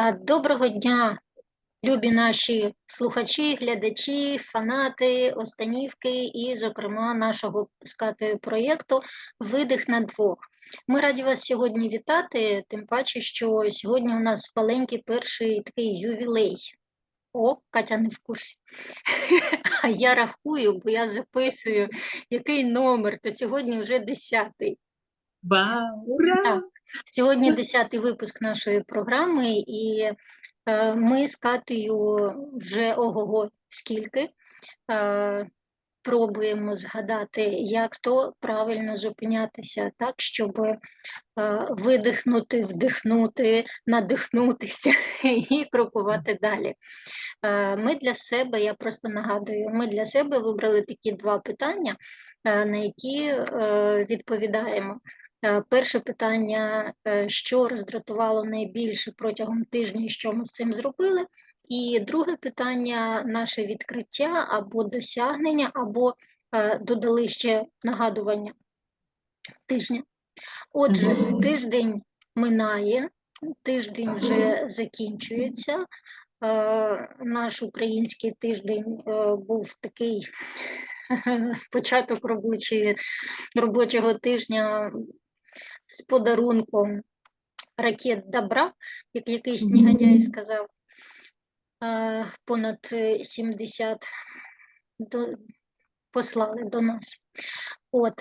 Доброго дня, любі наші слухачі, глядачі, фанати Останівки і, зокрема, нашого з Катею проєкту Видих на двох. Ми раді вас сьогодні вітати, тим паче, що сьогодні у нас маленький перший такий ювілей. О, Катя не в курсі. А я рахую, бо я записую, який номер, то сьогодні вже десятий. Вау, ура! Так. Сьогодні 10-й випуск нашої програми, і е, ми з Катею вже ого-го скільки е, пробуємо згадати, як то правильно зупинятися так, щоб е, видихнути, вдихнути, надихнутися і крокувати далі. Ми для себе, я просто нагадую, ми для себе вибрали такі два питання, на які відповідаємо. Е, Перше питання, е, що роздратувало найбільше протягом тижня і що ми з цим зробили? І друге питання наше відкриття або досягнення, або е, додали ще нагадування тижня. Отже, тиждень минає, тиждень вже закінчується. Наш український тиждень був такий спочаток робочого тижня з подарунком ракет добра, як якийсь негодяй сказав, е, понад е, 70 до, послали до нас. От.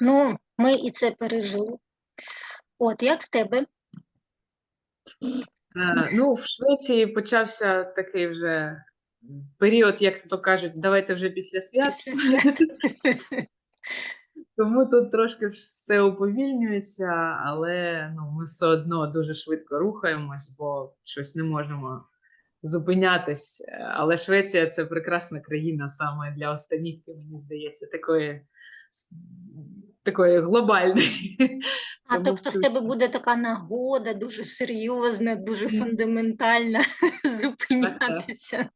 Ну, ми і це пережили. От, як в тебе? Е, Ну, в Швеції почався такий вже період, як то кажуть, давайте вже після свят. Після свят? Тому тут трошки все уповільнюється, але ну, ми все одно дуже швидко рухаємось, бо щось не можемо зупинятись. Але Швеція це прекрасна країна саме для останівки, мені здається, такої, такої глобальної. А Тому тобто в тебе буде така нагода, дуже серйозна, дуже фундаментальна зупинятися.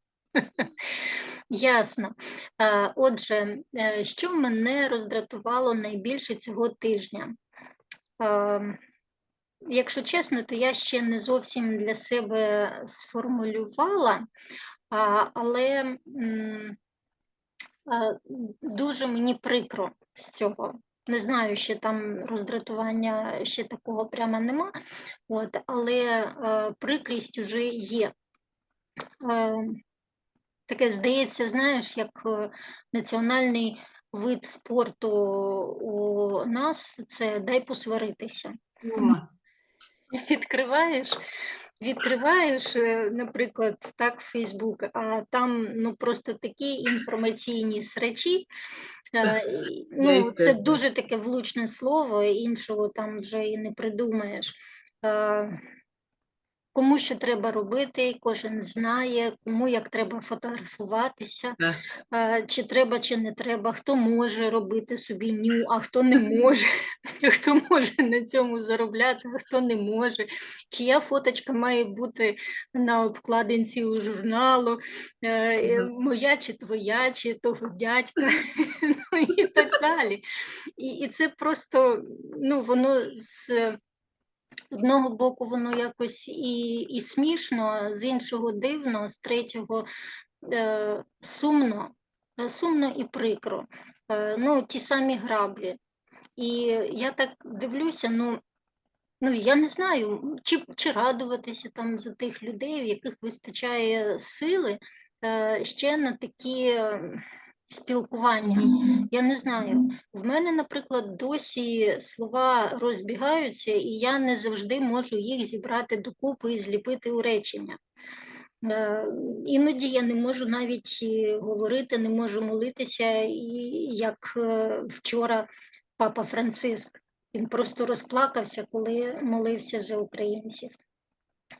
Ясно. Е, Отже, е, що мене роздратувало найбільше цього тижня? Е, Якщо чесно, то я ще не зовсім для себе сформулювала, але е, дуже мені прикро з цього. Не знаю, ще там роздратування ще такого прямо нема, от, але прикрість уже є. Таке здається, знаєш, як е, національний вид спорту у нас це дай посваритися. О, Відкриваєш, відкриваєш, е, наприклад, так, Фейсбук, а там ну просто такі інформаційні срачі. е, Ну, це дуже таке влучне слово, іншого там вже і не придумаєш. Кому що треба робити, кожен знає, кому як треба фотографуватися, чи треба, чи не треба, хто може робити собі ню, а хто не може, хто може на цьому заробляти, а хто не може, чия фоточка має бути на обкладинці у журналу, е, моя чи твоя, чи того дядька, ну і так далі. І, і це просто, ну, воно з одного боку воно якось і, і смішно, з іншого дивно, з третього е, сумно, е, сумно і прикро. Е, ну, ті самі граблі. І я так дивлюся, ну, ну я не знаю, чи, чи радуватися там за тих людей, у яких вистачає сили е, ще на такі спілкування. Я не знаю. В мене, наприклад, досі слова розбігаються, і я не завжди можу їх зібрати докупи і зліпити у речення. Е, Іноді я не можу навіть е, говорити, не можу молитися, і як е, вчора папа Франциск. Він просто розплакався, коли молився за українців.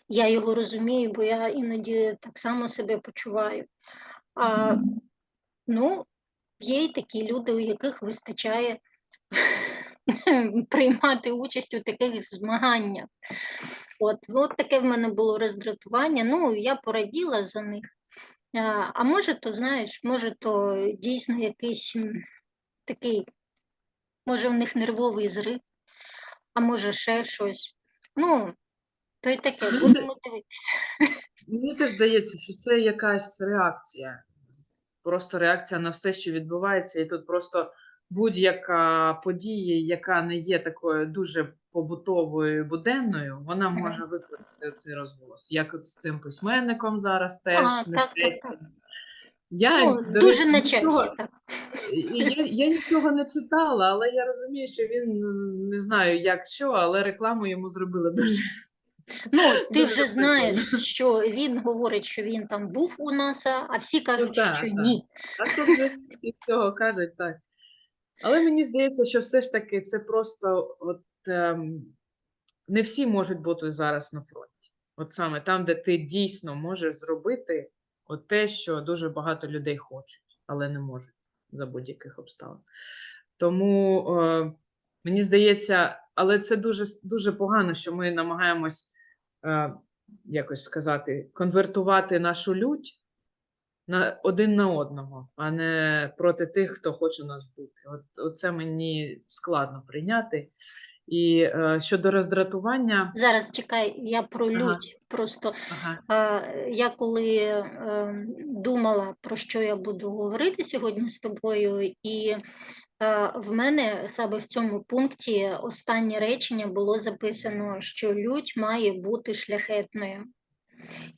Я його розумію, бо я іноді так само себе почуваю. А, ну, є й такі люди, у яких вистачає приймати участь у таких змаганнях. От, ну, от таке в мене було роздратування. Ну, я пораділа за них. А, може, то знаєш, може, то дійсно якийсь такий, може, в них нервовий зрив, а може ще щось. Ну, То й таке, Ну, будемо дивитися. Мені теж здається, що це якась реакція. Просто реакція на все, що відбувається, і тут просто будь-яка подія, яка не є такою дуже побутовою буденною, вона може викликати цей розголос. Як от з цим письменником зараз теж А, так, так, так. Я, Ну, до дуже речі, на нічого- часі, так. Я, я нічого не читала, але я розумію, що він не знаю, як що, але рекламу йому зробили дуже. Ну, ти вже знаєш, що він говорить, що він там був у НАСА, а всі кажуть, так, що так. ні. А тут вже стільки цього кажуть, так. Але мені здається, що все ж таки це просто от, ем, не всі можуть бути зараз на фронті. От саме там, де ти дійсно можеш зробити от те, що дуже багато людей хочуть, але не можуть за будь-яких обставин. Тому е, мені здається, але це дуже, дуже погано, що ми намагаємось якось сказати, конвертувати нашу лють на один на одного, а не проти тих, хто хоче нас вбити. От, це мені складно прийняти. І е, щодо роздратування, Зараз чекай, я про Ага. лють. Просто ага, а, я коли е, думала, про що я буду говорити сьогодні з тобою, і е, в мене саме в цьому пункті останнє речення було записано, що людь має бути шляхетною.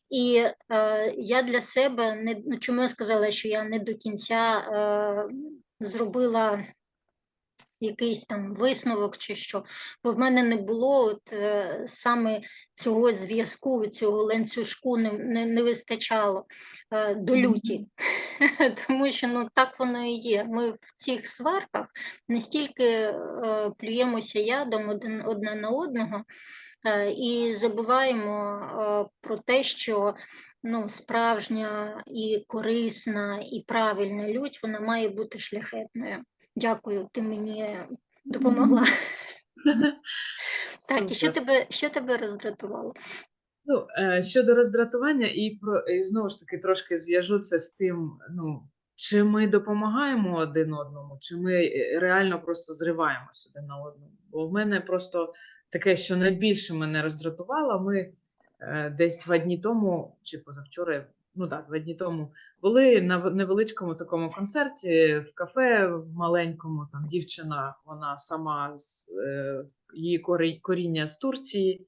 І е, я для себе не ну, чому я сказала, що я не до кінця е, зробила якийсь там висновок чи що, бо в мене не було от, е, саме цього зв'язку, цього ланцюжку не, не, не вистачало е, до люті. Тому що ну, так воно і є. Ми в цих сварках настільки е, плюємося ядом один одне на одного е, і забуваємо е, про те, що ну, справжня і корисна, і правильна лють, вона має бути шляхетною. Дякую, ти мені допомогла. Так, і що тебе, що тебе роздратувало? Ну, е, щодо роздратування, і про і знову ж таки трошки зв'яжу це з тим, ну, чи ми допомагаємо один одному, чи ми е, реально просто зриваємось один на одному. Бо в мене просто таке, що найбільше мене роздратувало, ми е, десь два дні тому, чи позавчора, ну так, два дні тому, були на невеличкому такому концерті в кафе в маленькому. Там дівчина, вона сама з е, її коріння з Турції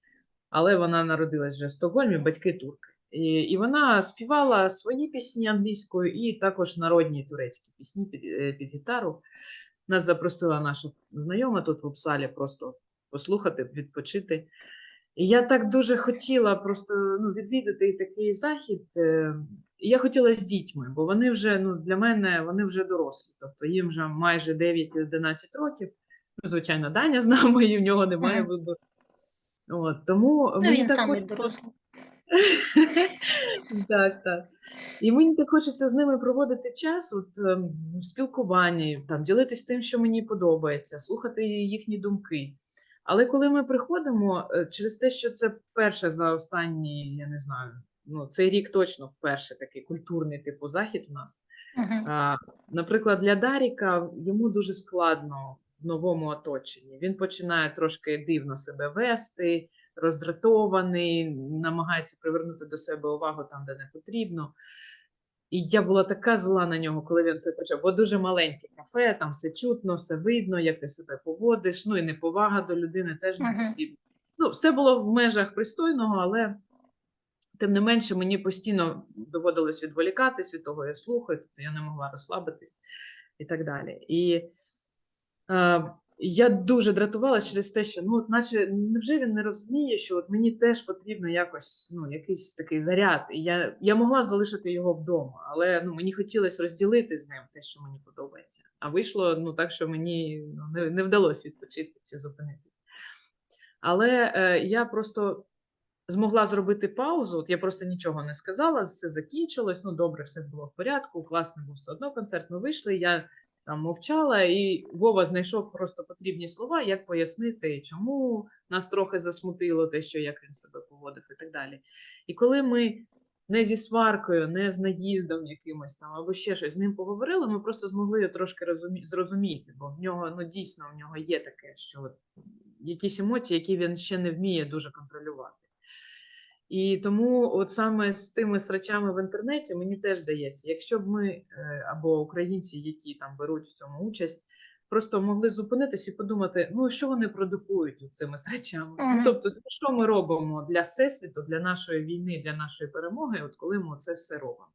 але вона народилась вже в Стокгольмі, батьки турки. І, і вона співала свої пісні англійською і також народні турецькі пісні під, е, під гітару. Нас запросила наша знайома тут в Упсалі просто послухати, відпочити. І я так дуже хотіла просто ну, відвідати такий захід. е, я хотіла з дітьми, бо вони вже ну, для мене вони вже дорослі. Тобто їм вже майже 9-11 років. Ну, звичайно, Даня з нами, і в нього немає Мгм. вибору. От, тому Ну, мені він так дорослий. Так, так. І мені так хочеться з ними проводити час от, ем, в спілкуванні, там, ділитись тим, що мені подобається, слухати їхні думки. Але коли ми приходимо, е, через те, що це перше за останні, я не знаю, ну, цей рік точно вперше такий культурний типу захід у нас. Мгм. А, наприклад, для Даріка йому дуже складно в новому оточенні. Він починає трошки дивно себе вести, роздратований, намагається привернути до себе увагу там, де не потрібно. І я була така зла на нього, коли він це почав. Бо дуже маленьке кафе, там все чутно, все видно, як ти себе поводиш. Ну і неповага до людини теж не потрібна. Ну, все було в межах пристойного, але тим не менше мені постійно доводилось відволікатись від того, я слухаю, тобто я не могла розслабитись і так далі. І е, я дуже дратувалася через те, що ну, от наче невже він не розуміє, що от мені теж потрібно якось ну, якийсь такий заряд. І я, я могла залишити його вдома, але ну, мені хотілося розділити з ним те, що мені подобається. А вийшло ну, так, що мені ну, не, не вдалося відпочити чи зупинитись. Але е, я просто змогла зробити паузу. От я просто нічого не сказала, все закінчилось. Ну, добре, все було в порядку, класний був все одно концерт. Ми вийшли. Я там мовчала, і Вова знайшов просто потрібні слова, як пояснити, чому нас трохи засмутило те, що як він себе поводив, і так далі. І коли ми не зі сваркою, не з наїздом якимось там або ще щось з ним поговорили, ми просто змогли його трошки розумі... зрозуміти, бо в нього ну дійсно в нього є таке, що якісь емоції, які він ще не вміє дуже контролювати. І тому, от саме з тими срачами в інтернеті, мені теж здається, якщо б ми е, або українці, які там беруть в цьому участь, просто могли зупинитись і подумати, ну що вони продукують цими срачами. Ну, Мгм. тобто, що ми робимо для всесвіту, для нашої війни, для нашої перемоги, от коли ми це все робимо.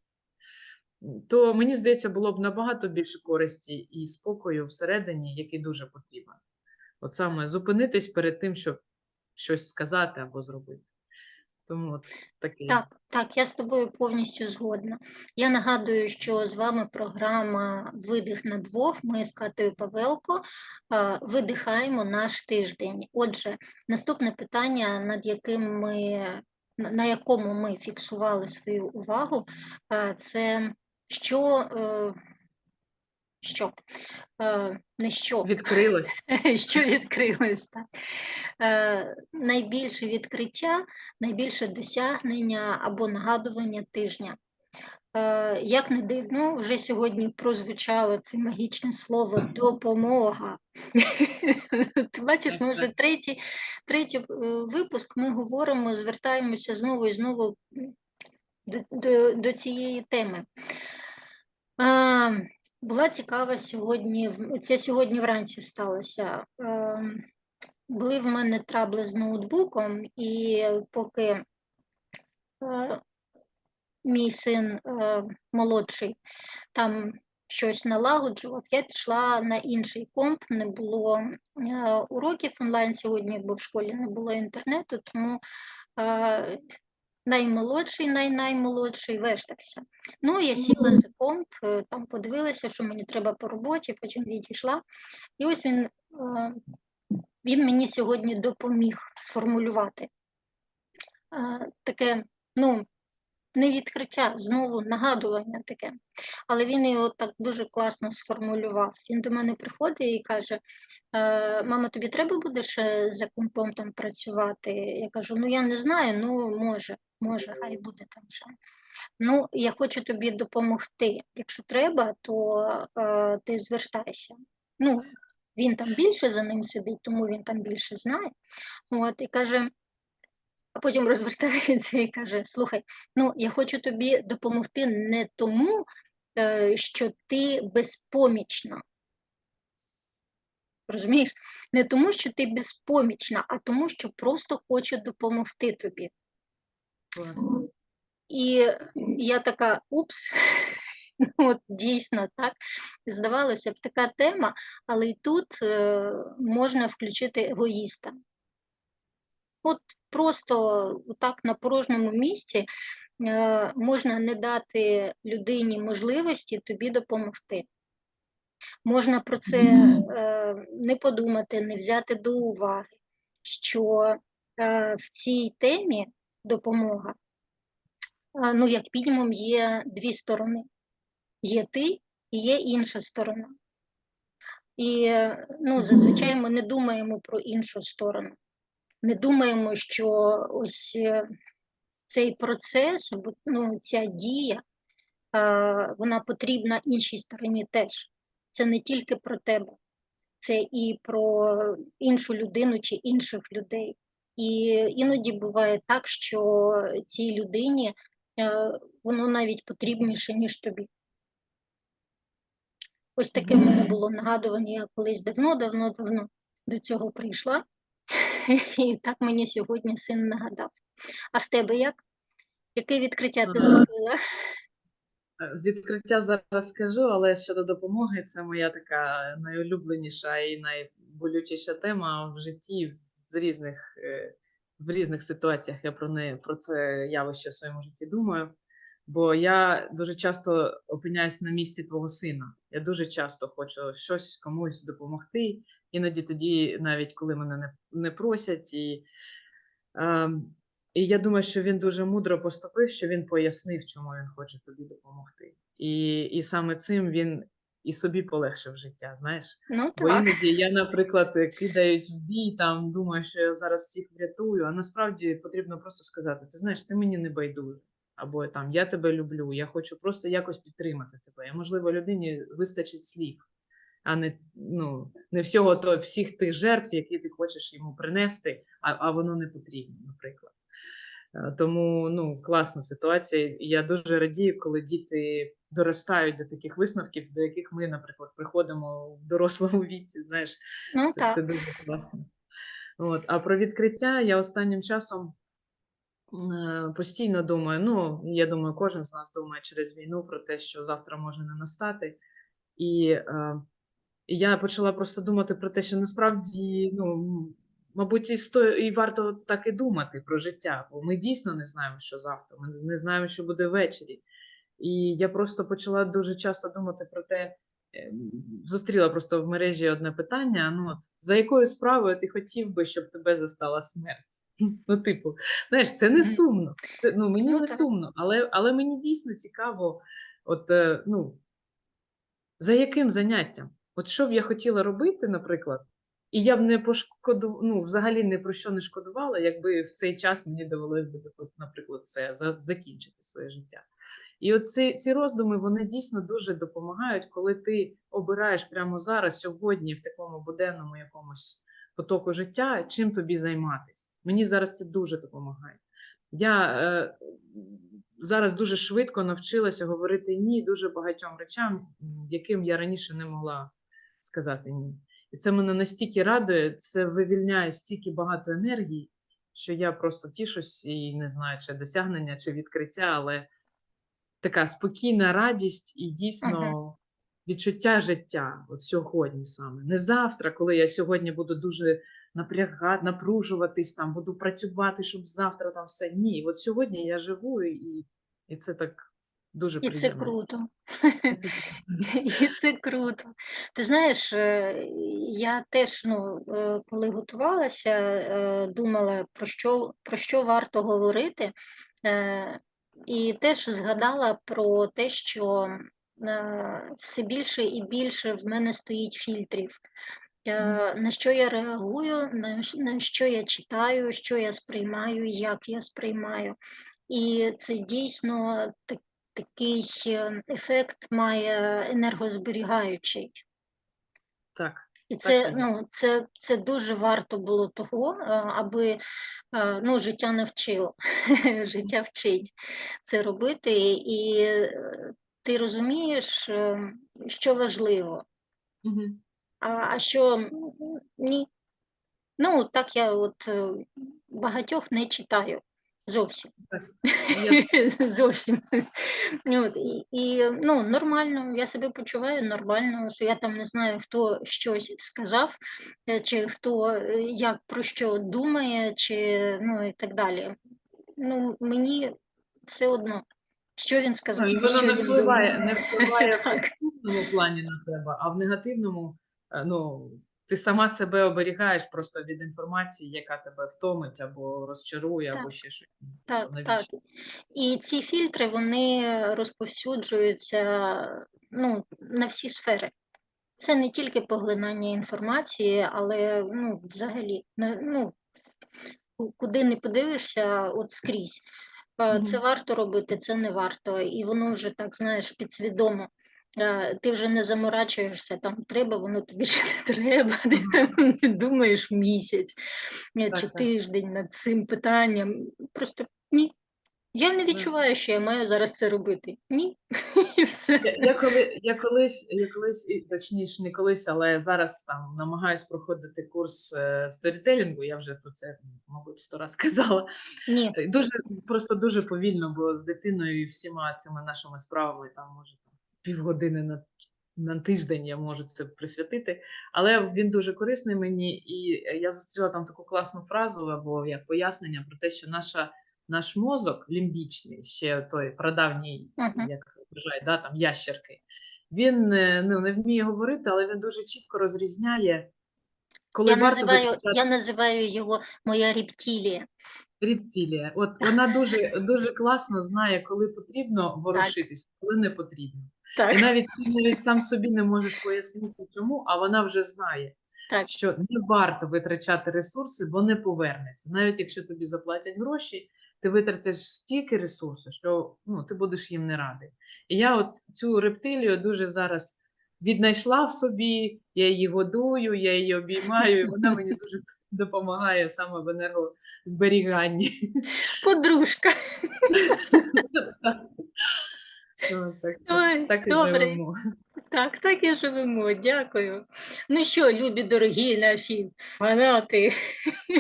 То мені здається, було б набагато більше користі і спокою всередині, який дуже потрібен. От саме зупинитись перед тим, щоб щось сказати або зробити. Тому от такий. Так, так, я з тобою повністю згодна. Я нагадую, що з вами програма Видих на двох. Ми з Катою Павелко видихаємо наш тиждень. Отже, наступне питання, над яким ми, на якому ми фіксували свою увагу, це що, е, що? Е, не що. Відкрилось. що відкрилось так. Е, найбільше відкриття, найбільше досягнення або нагадування тижня. Е, як не дивно, вже сьогодні прозвучало це магічне слово допомога. Ти бачиш, ми вже третій, третій випуск ми говоримо, звертаємося знову і знову до, до, до цієї теми. Була цікава сьогодні, це сьогодні вранці сталося. Ем, Були в мене трабли з ноутбуком, і поки е, мій син е, молодший там щось налагоджував, я пішла на інший комп, не було е, уроків онлайн сьогодні, бо в школі не було інтернету, тому наймолодший, най-наймолодший вештався. Ну, я сіла за комп, е, там подивилася, що мені треба по роботі, потім відійшла. І ось він, е, він мені сьогодні допоміг сформулювати е, таке, ну, не відкриття, знову нагадування таке. Але він його так дуже класно сформулював. Він до мене приходить і каже: «Е, Мама, тобі треба буде за компом там працювати? Я кажу, ну я не знаю, ну може, може, хай буде там ще. Ну, я хочу тобі допомогти. Якщо треба, то е, ти звертайся. Ну, він там більше за ним сидить, тому він там більше знає. От, і каже, а потім розвертається і каже: Слухай, ну я хочу тобі допомогти не тому, е, що ти безпомічна. Розумієш? Не тому, що ти безпомічна, а тому, що просто хочу допомогти тобі. Класно. І я така, упс, ну, от дійсно так. Здавалося б, така тема, але і тут е, можна включити егоїста. От просто так на порожньому місці е, можна не дати людині можливості тобі допомогти. Можна про це е, не подумати, не взяти до уваги, що е, в цій темі допомога ну, як мінімум, є дві сторони. Є ти і є інша сторона. І ну, зазвичай ми не думаємо про іншу сторону. Не думаємо, що ось е, цей процес, ну, ця дія, а, вона потрібна іншій стороні теж. Це не тільки про тебе, це і про іншу людину чи інших людей. І іноді буває так, що цій людині е, воно навіть потрібніше, ніж тобі. Ось таке в мене було нагадування, я колись давно-давно-давно до цього прийшла. І так мені сьогодні син нагадав. А в тебе як? Яке відкриття ти зробила? Е, Відкриття зараз скажу, але щодо допомоги, це моя така найулюбленіша і найболючіша тема в житті з різних, е, в різних ситуаціях. Я про не про це явище в своєму житті думаю. Бо я дуже часто опиняюсь на місці твого сина. Я дуже часто хочу щось комусь допомогти. Іноді тоді, навіть коли мене не, не просять, і, ем, і я думаю, що він дуже мудро поступив, що він пояснив, чому він хоче тобі допомогти. І, і саме цим він і собі полегшив життя, знаєш. Ну Бо іноді я, наприклад, е, кидаюсь в бій, там думаю, що я зараз всіх врятую, а насправді потрібно просто сказати: ти знаєш, ти мені не байдужий. Або там я тебе люблю, я хочу просто якось підтримати тебе. І, можливо, людині вистачить слів, а не, ну, не всього то, всіх тих жертв, які ти хочеш йому принести, а, а воно не потрібно, наприклад. Е, Тому ну, класна ситуація. Я дуже радію, коли діти доростають до таких висновків, до яких ми, наприклад, приходимо в дорослому віці. Знаєш, Ну це, так. це дуже класно. От. А про відкриття я останнім часом е, постійно думаю. Ну, я думаю, кожен з нас думає через війну про те, що завтра може не настати. І е, я почала просто думати про те, що насправді, ну, мабуть, і, сто... і варто так і думати про життя, бо ми дійсно не знаємо, що завтра, ми не знаємо, що буде ввечері. І я просто почала дуже часто думати про те, е, зустріла просто в мережі одне питання: ну, от, за якою справою ти хотів би, щоб тебе застала смерть? Ну, типу, знаєш, це не сумно. Це, ну, мені Ну, не так. сумно, але, але мені дійсно цікаво, от, е, ну, за яким заняттям? От що б я хотіла робити, наприклад, і я б не пошкоду... ну, взагалі не про що не шкодувала, якби в цей час мені довелося наприклад, все закінчити своє життя. І от ці, ці роздуми вони дійсно дуже допомагають, коли ти обираєш прямо зараз, сьогодні, в такому буденному якомусь потоку життя, чим тобі займатися. Мені зараз це дуже допомагає. Я е, зараз дуже швидко навчилася говорити ні дуже багатьом речам, яким я раніше не могла сказати ні. І це мене настільки радує, це вивільняє стільки багато енергії, що я просто тішусь і не знаю, чи досягнення, чи відкриття, але така спокійна радість і дійсно відчуття життя от сьогодні саме. Не завтра, коли я сьогодні буду дуже напрягати, напружуватись, там, буду працювати, щоб завтра там все. Ні, от сьогодні я живу і, і це так дуже приємно. І це так. І це круто. Ти знаєш, е, я теж, ну, е, коли готувалася, е, думала, про що, про що варто говорити, е, і теж згадала про те, що е, все більше і більше в мене стоїть фільтрів. Е, На що я реагую, на що я читаю, що я сприймаю, як я сприймаю. І це дійсно так, такий ефект має енергозберігаючий. Так. І це, ну, це, це дуже варто було того, е, аби е, ну, життя навчило, життя вчить це робити, і е, ти розумієш, що важливо, а, а що ні. Ну, так я от багатьох не читаю зовсім. Зовсім. От, і, і ну, нормально, я себе почуваю нормально, що я там не знаю, хто щось сказав, е, чи хто е, як про що думає, чи ну і так далі. Ну, мені все одно, що він сказав, Ну, і воно не впливає, не впливає в позитивному плані на тебе, а в негативному, е, ну, ти сама себе оберігаєш просто від інформації, яка тебе втомить або розчарує, або ще щось. Так, Навіщо? так. І ці фільтри вони розповсюджуються ну, на всі сфери. Це не тільки поглинання інформації, але ну, взагалі, ну, куди не подивишся, от скрізь. Е, Це варто робити, це не варто. І воно вже так, знаєш, підсвідомо. Е, Ти вже не заморачуєшся, там треба, воно тобі ще не треба. Ти там не думаєш місяць е, чи Так, тиждень над цим питанням. Просто ні. Я не відчуваю, що я маю зараз це робити. Ні. І все. Я, я, коли, я колись, я колись, точніше, не колись, але зараз там намагаюсь проходити курс е, сторітелінгу. Я вже про це, мабуть, сто раз сказала. Ні. Е, Дуже просто дуже повільно, бо з дитиною і всіма цими нашими справами там може півгодини на, на тиждень я можу це присвятити. Але він дуже корисний мені, і е, я зустріла там таку класну фразу або як пояснення про те, що наша. Наш мозок лімбічний, ще той прадавній, як вважають, да, там ящерки, він е, ну, не вміє говорити, але він дуже чітко розрізняє, коли Я варто називаю, витрачати я називаю його моя рептилія. Рептилія. От вона дуже, дуже класно знає, коли потрібно ворушитись, коли не потрібно. І навіть ти навіть сам собі не можеш пояснити, чому, а вона вже знає, так. що не варто витрачати ресурси, бо не повернеться. Навіть якщо тобі заплатять гроші, ти витратиш стільки ресурсу, що ну, ти будеш їм не радий. І я от цю рептилію дуже зараз віднайшла в собі, я її годую, я її обіймаю, і вона мені дуже допомагає саме в енергозберіганні. Подружка. Так, Ой, так і добре. живемо. Так, так і живемо. Дякую. Ну що, любі дорогі наші фанати.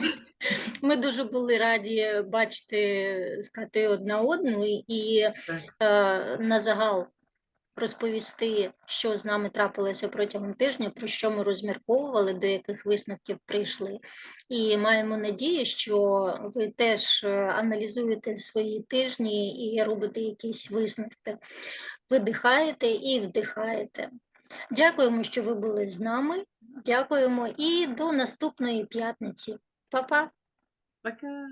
Ми дуже були раді бачити сказати, одна одну і- і е, на загал розповісти, що з нами трапилося протягом тижня, про що ми розмірковували, до яких висновків прийшли. І маємо надію, що ви теж е, аналізуєте свої тижні і робите якісь висновки. Видихаєте і вдихаєте. Дякуємо, що ви були з нами. Дякуємо і до наступної п'ятниці. Па-па! Пока.